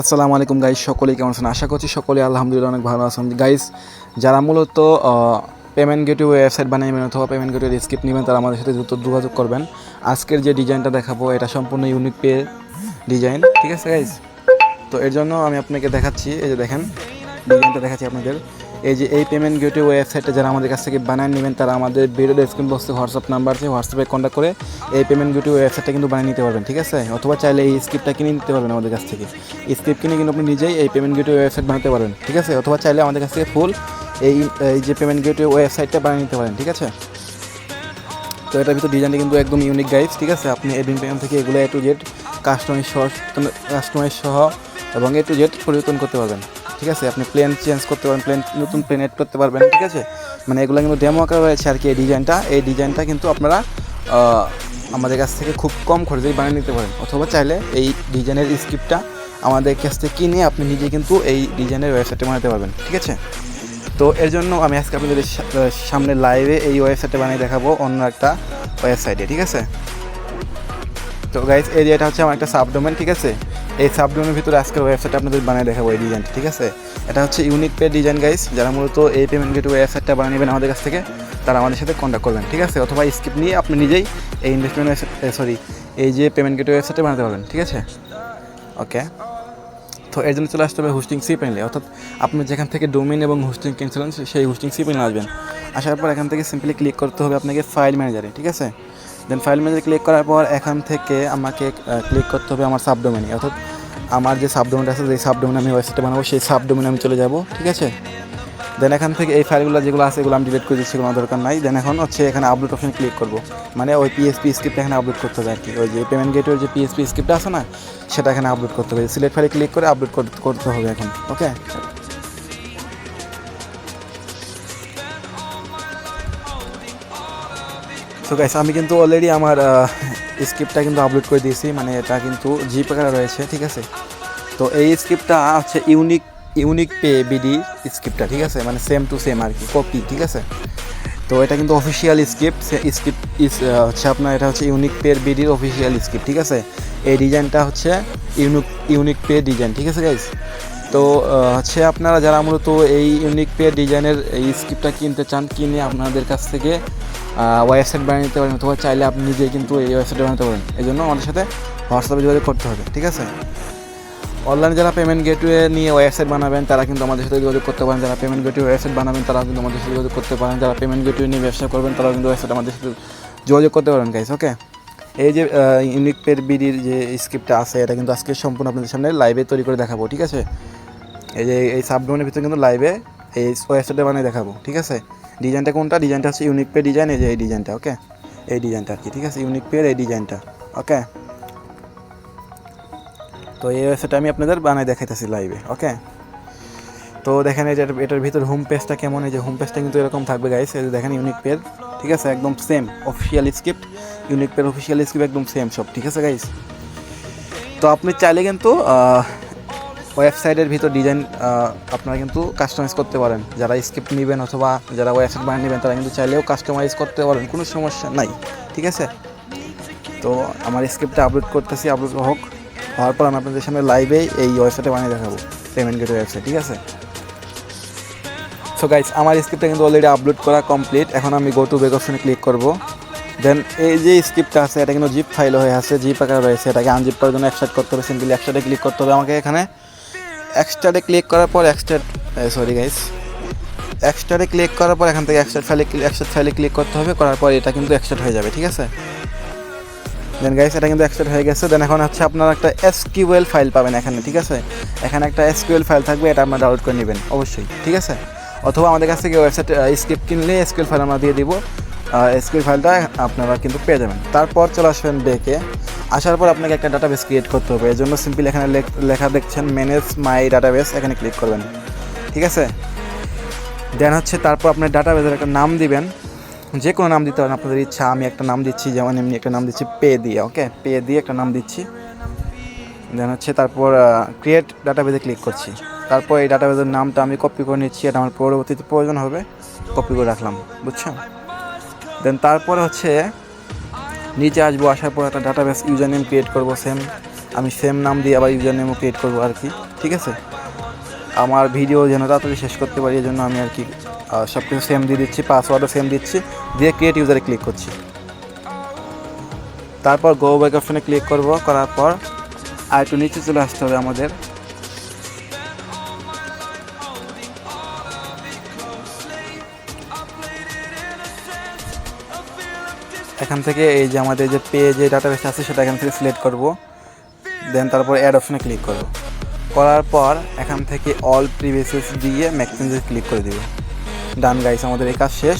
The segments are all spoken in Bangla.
আসসালামু আলাইকুম গাইস, সকলেই কেমন আছেন? আশা করছি সকলে আলহামদুলিল্লাহ অনেক ভালো আছেন। গাইস, যারা মূলত পেমেন্ট গেটওয়ে ওয়েবসাইট বানাবেন অথবা পেমেন্ট গেটওয়ে স্ক্রিপ্ট নেবেন, তারা আমাদের সাথে দ্রুত যোগাযোগ করবেন। আজকের যে ডিজাইনটা দেখাবো, এটা সম্পূর্ণ ইউনিক পে ডিজাইন ঠিক আছে গাইস? তো এর জন্য আমি আপনাকে দেখাচ্ছি, এই যে দেখেন ডিজাইনটা দেখাচ্ছি আপনাদের। এই যে এই পেমেন্ট গেটওয়ে ওয়েবসাইটটা যারা আমাদের কাছ থেকে বানিয়ে নেবেন, তারা আমাদের ভিডিও স্ক্রিন বক্সে হোয়াটসঅ্যাপ নাম্বার আছে হোয়াটসঅ্যাপে কন্ট্যাক্ট করে এই পেমেন্ট গেটওয়ে ওয়েবসাইটটা কিন্তু বানিয়ে নিতে পারবেন, ঠিক আছে? অথবা চাইলে এই স্ক্রিপ্টটা কিনে নিতে পারবেন আমাদের কাছ থেকে। স্ক্রিপ্ট কিনে কিন্তু আপনি নিজেই এই পেমেন্ট গেটওয়ে ওয়েবসাইট বানাতে পারবেন, ঠিক আছে? অথবা চাইলে আমাদের কাছ থেকে ফুল এই এই যে পেমেন্ট গেটওয়ে ওয়েবসাইটটা বানিয়ে নিতে পারেন, ঠিক আছে? তো এটার ভিতর ডিজাইনটা কিন্তু একদম ইউনিক গাইস ঠিক আছে? আপনি এডিন পেমেন্ট থেকে এগুলো এ টু জেড কাস্টমাইজ সহ কাস্টমাইজ সহ এবং এ টু জেড পরিবর্তন করতে পারবেন। ঠিক আছে? আপনি প্লেন চেঞ্জ করতে পারবেন প্লেন নতুন প্লেন এড করতে পারবেন, ঠিক আছে? মানে এগুলো কিন্তু ডেমো আকারে রয়েছে আর কি এই ডিজাইনটা এই ডিজাইনটা কিন্তু আপনারা আমাদের কাছ থেকে খুব কম খরচেই বানিয়ে নিতে পারেন। অথবা চাইলে এই ডিজাইনের স্ক্রিপ্টটা আমাদের কাছ থেকে কিনে আপনি নিজে কিন্তু এই ডিজাইনের ওয়েবসাইটে বানাতে পারবেন, ঠিক আছে? তো এর জন্য আমি আজকে আপনাদের সামনে লাইভে এই ওয়েবসাইটে বানিয়ে দেখাবো অন্য একটা ওয়েবসাইটে ঠিক আছে? তো গাইস এরিয়াটা হচ্ছে আমার একটা সাবডোমেন ঠিক আছে? এই সাবডোমেনের ভিতরে আজকের ওয়েবসাইট আপনাদের বানিয়ে দেখাবো এই ডিজাইনটা ঠিক আছে? এটা হচ্ছে ইউনিক পে ডিজাইন গাইস যারা মূলত এই পেমেন্ট গেট ওয়েবসাইটটা বানিয়ে নেবেন আমাদের কাছ থেকে, তারা আমাদের সাথে কন্ট্যাক্ট করবেন, ঠিক আছে? অথবা স্কিপ নিয়ে আপনি নিজেই এই ইনভেস্টমেন্ট সরি এই যে পেমেন্ট গেট ওয়েবসাইটটা বানাতে পারবেন, ঠিক আছে? ওকে তো এর জন্য চলে আসতে হবে হোস্টিং সি প্যানেলে অর্থাৎ আপনি যেখান থেকে ডোমেন এবং হোস্টিং কিনছিলেন সেই হোস্টিং সি প্যানেলে আসবেন। আসার পর এখান থেকে সিম্পলি ক্লিক করতে হবে আপনাকে ফাইল ম্যানেজারে ঠিক আছে? দেন ফাইল ম্যানেজারে ক্লিক করার পর এখান থেকে আমাকে ক্লিক করতে হবে আমার সাবডোমেনে অর্থাৎ আমার যে সাবডোমেনটা আছে সেই সাবডোমেনে আমি ওয়েবসাইটে বানাবো, সেই সাবডোমেনে আমি চলে যাব, ঠিক আছে? দেন এখান থেকে এই ফাইলগুলো যেগুলো আছে, এগুলো আমি ডিলিট করে দিচ্ছি, কোনো দরকার নাই। দেন এখন হচ্ছে এখানে আপলোড অপশন ক্লিক করব। মানে ওই পিএসপি স্ক্রিপ্ট এখানে আপলোড করতে হবে আর কি ওই যে পেমেন্ট গেটের যে পিএসপি স্ক্রিপ্ট আছে না, সেটা এখানে আপলোড করতে হবে। সিলেক্ট ফাইলে ক্লিক করে আপলোড করতে হবে এখন ওকে সো গাইস আমি কিন্তু অলরেডি আমার স্ক্রিপ্টটা কিন্তু আপলোড করে দিয়েছি। মানে এটা কিন্তু জি প্রকারে রয়েছে, ঠিক আছে? তো এই স্ক্রিপ্টটা হচ্ছে ইউনিক ইউনিক পে বিডি স্ক্রিপ্টটা, ঠিক আছে? মানে সেম টু সেম আর কি কপি ঠিক আছে? তো এটা কিন্তু অফিসিয়াল স্ক্রিপ্ট স্ক্রিপ্ট হচ্ছে আপনার এটা হচ্ছে ইউনিক পের বিডির অফিসিয়াল স্ক্রিপ্ট ঠিক আছে? এই ডিজাইনটা হচ্ছে ইউনিক ইউনিক পে ডিজাইন ঠিক আছে গাইস তো হচ্ছে আপনারা যারা মূলত এই ইউনিক পে ডিজাইনের এই স্ক্রিপ্টটা কিনতে চান, কিনে আপনাদের কাছ থেকে ওয়েবসাইট বানিয়ে নিতে পারেন, অথবা চাইলে আপনি নিজেই কিন্তু এই ওয়েবসাইট বানাতে পারেন। এই জন্য আমাদের সাথে হোয়াটসঅ্যাপে যোগাযোগ করতে হবে, ঠিক আছে? অনলাইন যারা পেমেন্ট গেটওয়ে নিয়ে ওয়েবসাইট বানাবেন, তারা কিন্তু আমাদের সাথে যোগাযোগ করতে পারেন। যারা পেমেন্ট গেটওয়ে ওয়েবসাইট বানাবেন তারা কিন্তু আমাদের সাথে যোগাযোগ করতে পারেন। যারা পেমেন্ট গেটওয়ে নিয়ে ব্যবসা করবেন তারা কিন্তু ওয়েবসাইট আমাদের সাথে যোগাযোগ করতে পারেন গাইস ওকে এই যে ইউনিক পের বিডির যে স্ক্রিপ্টটা আছে, এটা কিন্তু আজকে সম্পূর্ণ আপনাদের সামনে লাইভে তৈরি করে দেখাবো, ঠিক আছে? এই যে, এই সাবডোমেনের ভিতরে কিন্তু লাইভে এই ওয়েবসাইটে বানিয়ে দেখাবো, ঠিক আছে? ডিজাইনটা কোনটা? ডিজাইনটা হচ্ছে ইউনিক পে ডিজাইন এই যে এই ডিজাইনটা ওকে এই ডিজাইনটা আর কি, ঠিক আছে? ইউনিক পের এই ডিজাইনটা ওকে তো এই ওয়েবসাইটটা আমি আপনাদের বানাই দেখাইতেছি লাইভে ওকে তো দেখেন এই যে এটার- ভিতর হোম পেজটা কেমন? এই যে হোম পেজটা কিন্তু এরকম থাকবে গাইস এই যে দেখেন ইউনিক পেজ ঠিক আছে? একদম সেম অফিসিয়াল স্ক্রিপ্ট ইউনিক পের অফিসিয়াল স্ক্রিপ্ট একদম সেম সব, ঠিক আছে গাইস তো আপনি চাইলে কিন্তু ওয়েবসাইটের ভিতর ডিজাইন আপনারা কিন্তু কাস্টমাইজ করতে পারেন। যারা স্ক্রিপ্ট নেবেন অথবা যারা ওয়েবসাইট বানিয়ে নেবেন, তারা কিন্তু চাইলেও কাস্টমাইজ করতে পারেন, কোনো সমস্যা নাই, ঠিক আছে? তো আমার স্ক্রিপ্টটা আপলোড করতেছি আপলোড হোক। হওয়ার পর আমি আপনাদের সামনে লাইভে এই ওয়েবসাইটে বানিয়ে দেখাবো পেমেন্ট গেট ওয়েবসাইট ঠিক আছে? সো গাইস আমার স্ক্রিপ্টটা কিন্তু অলরেডি আপলোড করা কমপ্লিট এখন আমি গো টু বেক অপশনে ক্লিক করব। দেন এই যে স্ক্রিপ্টটা আছে, এটা কিন্তু জিপ ফাইল হয়ে আছে জিপ আকার রয়েছে। এটাকে আনজিপ করার জন্য একসাথে করতে হবে সিম্পলি একসাথে ক্লিক করতে হবে। আমাকে এখানে এক্সট্রাতে ক্লিক করার পর এক্সট্রা সরি গাইস এক্সট্রাতে ক্লিক করার পর এখান থেকে এক্সট্রা ফাইলে এক্সট্রা ফাইলে ক্লিক করতে হবে। করার পর এটা কিন্তু এক্সট্রা হয়ে যাবে, ঠিক আছে? দেন গাইস এটা কিন্তু এক্সট্রা হয়ে গেছে। দেন এখন হচ্ছে আপনারা একটা এসকিউএল ফাইল পাবেন এখানে, ঠিক আছে? এখানে একটা এসকিউএল ফাইল থাকবে, এটা আপনারা ডাউনলোড করে নেবেন, অবশ্যই, ঠিক আছে? অথবা আমাদের কাছ থেকে ওয়েবসাইট স্ক্রিপ্ট কিনলে এসকিউএল ফাইল আমরা দিয়ে দিব। এসকিউএল ফাইলটা আপনারা কিন্তু পেয়ে যাবেন। তারপর চলে আসবেন বেকে আসার পর আপনাকে একটা ডাটাবেস ক্রিয়েট করতে হবে। এর জন্য সিম্পল এখানে লেখ- লেখা দেখছেন ম্যানেজ মাই ডাটাবেস এখানে ক্লিক করবেন, ঠিক আছে? দেন হচ্ছে তারপর আপনার ডাটাবেসের একটা নাম দিবেন। যে কোনো নাম দিতে পারেন, আপনাদের ইচ্ছা, আমি একটা নাম দিচ্ছি, যেমন এমনি একটা নাম দিচ্ছি পে দিয়ে ওকে? পে দিয়ে একটা নাম দিচ্ছি। দেন হচ্ছে তারপর ক্রিয়েট ডাটাবেজে ক্লিক করছি। তারপর এই ডাটাবেজের নামটা আমি কপি করে নিচ্ছি, এটা আমার পরবর্তীতে প্রয়োজন হবে কপি করে রাখলাম বুঝছেন দেন তারপরে হচ্ছে, নিচে আসব, আসার পর একটা ডাটাবেস ইউজার নেম ক্রিয়েট করব সেম আমি সেম নাম দিয়ে আবার ইউজার নেমও ক্রিয়েট করব আর কি, ঠিক আছে? আমার ভিডিও যেন তাড়াতাড়ি শেষ করতে পারি এই জন্য আমি আর কি সব কিছু সেম দিয়ে দিচ্ছি পাসওয়ার্ডও সেম দিচ্ছি, দিয়ে ক্রিয়েট ইউজারে ক্লিক করছি। তারপর গো ব্যাক অপশনে ক্লিক করব, করার পর আর একটু নিচে চলে আসতে হবে আমাদের। এখান থেকে এই যে আমাদের যে পে যে ডাটাবেস আছে, সেটা এখান থেকে সিলেক্ট করব। দেন তারপর অ্যাড অপশনে ক্লিক করব। করার পর এখান থেকে অল প্রিভিয়াসেস দিয়ে ম্যাক্সেঞ্জে ক্লিক করে দিব। ডান গাইস আমাদের এই কাজ শেষ।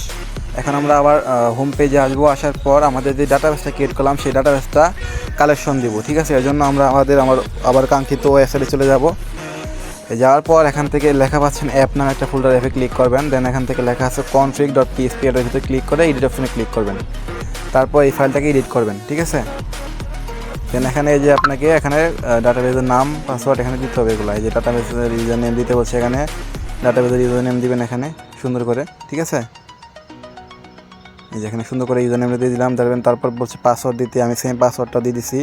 এখন আমরা আবার হোম পেজে আসব। আসার পর আমাদের যে ডাটাবেসটা ক্রিয়েট করলাম, সেই ডাটাবেসটা কালেকশন দিব, ঠিক আছে? এর জন্য আমরা আমাদের, আমার, আবার কাঙ্ক্ষিত ওয়েবসাইটে চলে যাব। যাওয়ার পর এখান থেকে লেখা পাচ্ছেন অ্যাপ নামে একটা ফোল্ডার অ্যাপে ক্লিক করবেন। দেন এখান থেকে লেখা আছে কনফিগ ডট পিএসপি এর ভিতরে ক্লিক করে এডিট অপশনে ক্লিক করবেন। তারপর এই ফাইলটাকে এডিট করবেন, ঠিক আছে? দেন এখানে এই যে আপনাকে এখানে ডাটাবেজের নাম পাসওয়ার্ড এখানে দিতে হবে এগুলো। এই যে ডাটাবেজের ইউজার নেম দিতে বলছে এখানে ডাটাবেজের ইউজার নেম দিবেন এখানে। সুন্দর করে, ঠিক আছে? এই যে এখানে সুন্দর করে ইউজার নেমটা দিয়ে দিলাম, দেখবেন তারপর বলছে পাসওয়ার্ড দিতে, আমি সেম পাসওয়ার্ডটা দিয়ে দিছি।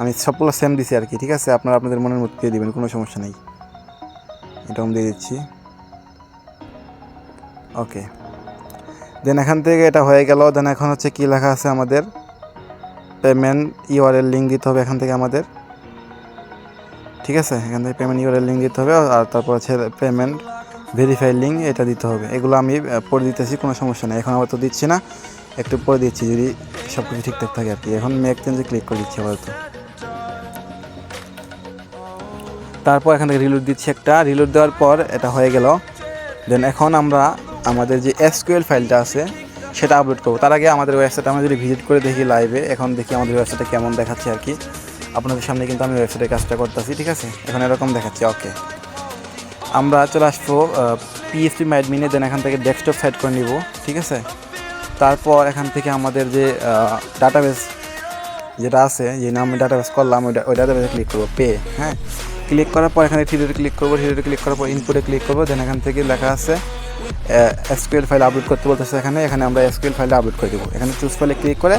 আমি সবগুলো সেম দিছি আর কি, ঠিক আছে? আপনারা আপনাদের মনের মতো দিয়ে দিবেন, কোনো সমস্যা নেই। এটা আমি দিয়ে দিচ্ছি। ওকে। দেন এখান থেকে এটা হয়ে গেল দেন এখন হচ্ছে কি লেখা আছে আমাদের? পেমেন্ট ইউআরএল লিঙ্ক দিতে হবে এখান থেকে আমাদের। ঠিক আছে? এখান থেকে পেমেন্ট ইউআরএল লিঙ্ক দিতে হবে, আর তারপর হচ্ছে পেমেন্ট ভেরিফাই লিঙ্ক এটা দিতে হবে। এগুলো আমি পরে দিতেছি, কোনো সমস্যা নেই। এখন আবার তো দিচ্ছি না, একটু পরে দিচ্ছি যদি সব কিছু ঠিকঠাক থাকে আর কি। এখন আমি চেঞ্জে ক্লিক করে দিচ্ছি আপাতত। তারপর এখান থেকে রিলোড দিচ্ছি একটা। রিলোড দেওয়ার পর এটা হয়ে গেল। দেন এখন আমরা আমাদের যে এসকিউএল ফাইলটা আছে, সেটা আপলোড করব। তার আগে আমাদের ওয়েবসাইট আমরা যদি ভিজিট করে দেখি লাইভে এখন দেখি আমাদের ওয়েবসাইটে কেমন দেখাচ্ছে আর কি। আপনাদের সামনে কিন্তু আমি ওয়েবসাইটের কাজটা করতেছি, ঠিক আছে? এখন এরকম দেখাচ্ছে ওকে আমরা চলে আসব পিএসপি ম্যাডমিনে দেন এখান থেকে ডেস্কটপ সাইড করে নিব, ঠিক আছে? তারপর এখান থেকে আমাদের যে ডাটাবেস যেটা আছে, যে নামে ডাটাবেস করলাম ওই ওই ডাটাবেসে ক্লিক করব পে হ্যাঁ? ক্লিক করার পর এখানে থ্রিডে ক্লিক করব থ্রিডে ক্লিক করার পর ইনপুটে ক্লিক করব দেন এখান থেকে লেখা আছে এসকিউএল ফাইল আপলোড করতে বলতেছে এখানে এখানে আমরা এসকিউএল ফাইলটা আপলোড করে দেবো। এখানে চুজ ফাইলে ক্লিক করে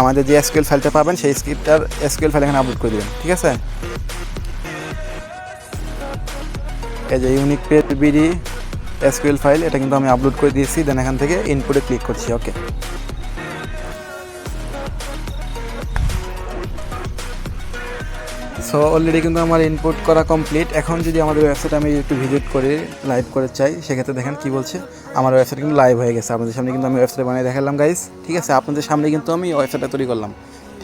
আমাদের যে এসকিউএল ফাইলটা পাবেন, সেই স্ক্রিপ্টটার এসকিউএল ফাইল এখানে আপলোড করে দেবেন, ঠিক আছে? এই যে unique pay BD SQL file এটা কিন্তু আমি আপলোড করে দিয়েছি। দেন এখান থেকে ইনপুটে ক্লিক করছি ওকে সো অলরেডি কিন্তু আমার ইনপুট করা কমপ্লিট এখন যদি আমাদের ওয়েবসাইট আমি একটু ভিজিট করে লাইভ করে চাই, সেক্ষেত্রে দেখেন কি বলছে? আমার ওয়েবসাইট কিন্তু লাইভ হয়ে গেছে। আপনাদের সামনে কিন্তু আমি ওয়েবসাইট বানিয়ে দেখালাম গাইস ঠিক আছে? আপনাদের সামনে কিন্তু আমি ওয়েবসাইটটা তৈরি করলাম।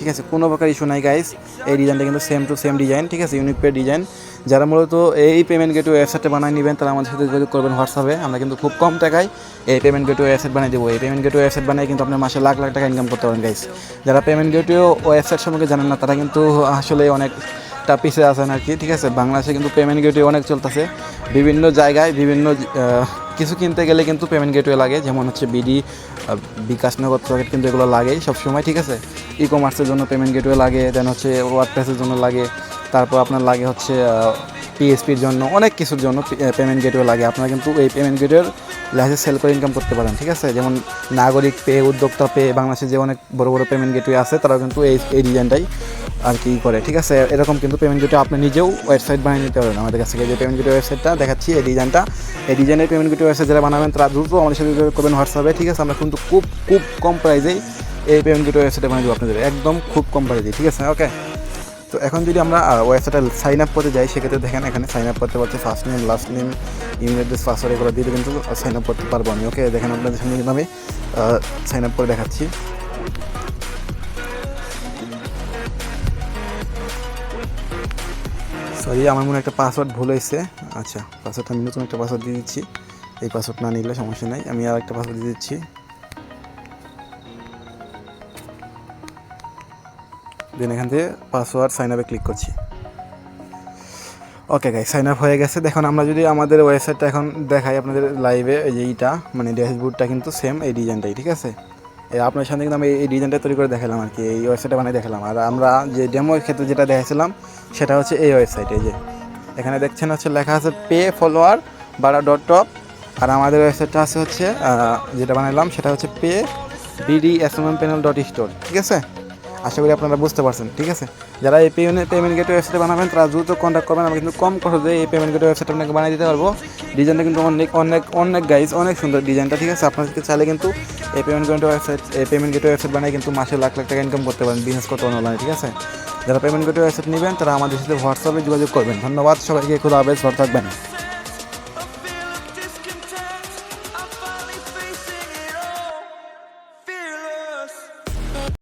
ঠিক আছে, কোনো প্রকার ইস্যু নাই গাইস এই ডিজাইনটা কিন্তু সেম টু সেম ডিজাইন ঠিক আছে ইউনিক পে ডিজাইন যারা মূলত এই পেমেন্ট গেটওয়ে ওয়েবসাইটটা বানিয়ে নেবেন, তারা আমাদের সাথে যোগাযোগ করবেন হোয়াটসঅ্যাপে আমরা কিন্তু খুব কম টাকায় এই পেমেন্ট গেটওয়ে ওয়েবসাইট বানিয়ে দেবো। এই পেমেন্ট গেটওয়ে ওয়েবসাইট বানিয়ে কিন্তু আপনার মাসে লাখ লাখ টাকা ইনকাম করতে পারেন গাইস যারা পেমেন্ট গেটওয়ে ওয়েবসাইট সম্পর্কে জানেন না, তারা কিন্তু আসলে অনেক টা পিছিয়ে আছেন আর কি, ঠিক আছে। বাংলাদেশে কিন্তু পেমেন্ট গেটওয়ে অনেক চলতেছে। বিভিন্ন জায়গায় বিভিন্ন কিছু কিনতে গেলে কিন্তু পেমেন্ট গেটওয়ে লাগে, যেমন হচ্ছে বিডি বিকাশ নগদ পকেট কিন্তু এগুলো লাগেই সবসময়, ঠিক আছে? ই কমার্সের জন্য পেমেন্ট গেটওয়ে লাগে দেন হচ্ছে ওয়ার্ডপ্রেসের জন্য লাগে, তারপর আপনার লাগে হচ্ছে পিএসপির জন্য, অনেক কিছুর জন্য পেমেন্ট গেটওয়ে লাগে। আপনারা কিন্তু এই পেমেন্ট গেটওয়ের লাইসেন্স সেল করে ইনকাম করতে পারেন, ঠিক আছে? যেমন নাগরিক পে, উদ্যোক্তা পে, বাংলাদেশে যে অনেক বড় বড় পেমেন্ট গেটওয়ে আছে, তারাও কিন্তু এই এই ডিজাইনটাই আর কি করে, ঠিক আছে? এরকম কিন্তু পেমেন্ট গেটওয়ে আপনি নিজেও ওয়েবসাইট বানিয়ে নিতে পারেন আমাদের কাছ থেকে যে পেমেন্ট গেটওয়ে ওয়েবসাইটটা দেখাচ্ছি, এই ডিজাইনটা এই ডিজাইনের পেমেন্ট গেটওয়ে ওয়েবসাইট যারা বানাবেন, তারা দ্রুত আমাদের সাথে যোগাযোগ করবেন হোয়াটসঅ্যাপে ঠিক আছে? আমরা কিন্তু খুব খুব কম প্রাইসেই এই পেমেন্ট গেটওয়ে ওয়েবসাইটে বানিয়ে দেবো আপনাদের। একদম খুব কম প্রাইসে ঠিক আছে? ওকে তো এখন যদি আমরা ওয়েবসাইটে সাইন আপ করতে যাই, সেক্ষেত্রে দেখেন এখানে সাইন আপ করতে পারছি first name last name email address password এগুলো দিয়ে কিন্তু সাইন আপ করতে পারব আমি। ওকে দেখেন আপনাদের সামনে কিন্তু আমি সাইন আপ করে দেখাচ্ছি। সরি, আমার মনে একটা পাসওয়ার্ড ভুল হয়েছে। আচ্ছা পাসওয়ার্ডটা আমি নতুন একটা পাসওয়ার্ড দিয়ে দিচ্ছি। এই পাসওয়ার্ড না নিলে সমস্যা নাই। আমি আর একটা পাসওয়ার্ড দিয়ে দিচ্ছি। দেন এখান থেকে পাসওয়ার্ড সাইন আপে ক্লিক করছি। ওকে গাই সাইন আপ হয়ে গেছে। দেখুন, আমরা যদি আমাদের ওয়েবসাইটটা এখন দেখাই আপনাদের লাইভে এই যে এইটা মানে ড্যাশবোর্ডটা কিন্তু সেম এই ডিজাইনটাই ঠিক আছে? আপনার সামনে কিন্তু আমি এই ডিজাইনটা তৈরি করে দেখালাম আর কি, এই ওয়েবসাইটে বানিয়ে দেখালাম। আর আমরা যে ডেমো ক্ষেত্রে যেটা দেখেছিলাম সেটা হচ্ছে এই ওয়েবসাইটে যে। এখানে দেখছেন হচ্ছে লেখা আছে পে ফলোয়ার বারা ডট টপ আর আমাদের ওয়েবসাইটটা আছে হচ্ছে যেটা বানালাম সেটা হচ্ছে pay BD S M M panel dot store ঠিক আছে? আশা করি আপনারা বুঝতে পারছেন, ঠিক আছে? যারা এই পেমেন্ট পেমেন্ট গেট ওয়েবসাইট বানাবেন, তারা দ্রুত কন্ট্যাক্ট করবেন। আমি কিন্তু কম খরচে এই পেমেন্ট গেট ওয়েবসাইট আপনাকে বানিয়ে দিতে পারব। ডিজাইনটা কিন্তু অনেক অনেক অনেক গাইজ অনেক সুন্দর ডিজাইনটা ঠিক আছে? আপনাদেরকে চাইলে কিন্তু এই পেমেন্ট গেট ওয়েবসাইট এই পেমেন্ট গেট ওয়েবসাইট বানিয়ে কিন্তু মাসে লাখ লাখ টাকা ইনকাম করতে পারেন বিজনেস করতে পারেন অনলাইনে ঠিক আছে? যারা পেমেন্ট গেট ওয়েবসাইট নেবেন, তারা আমাদের সাথে হোয়াটসঅ্যাপে যোগাযোগ করবেন। ধন্যবাদ সবাইকে, খুদা আবেশ ভালো থাকবেন।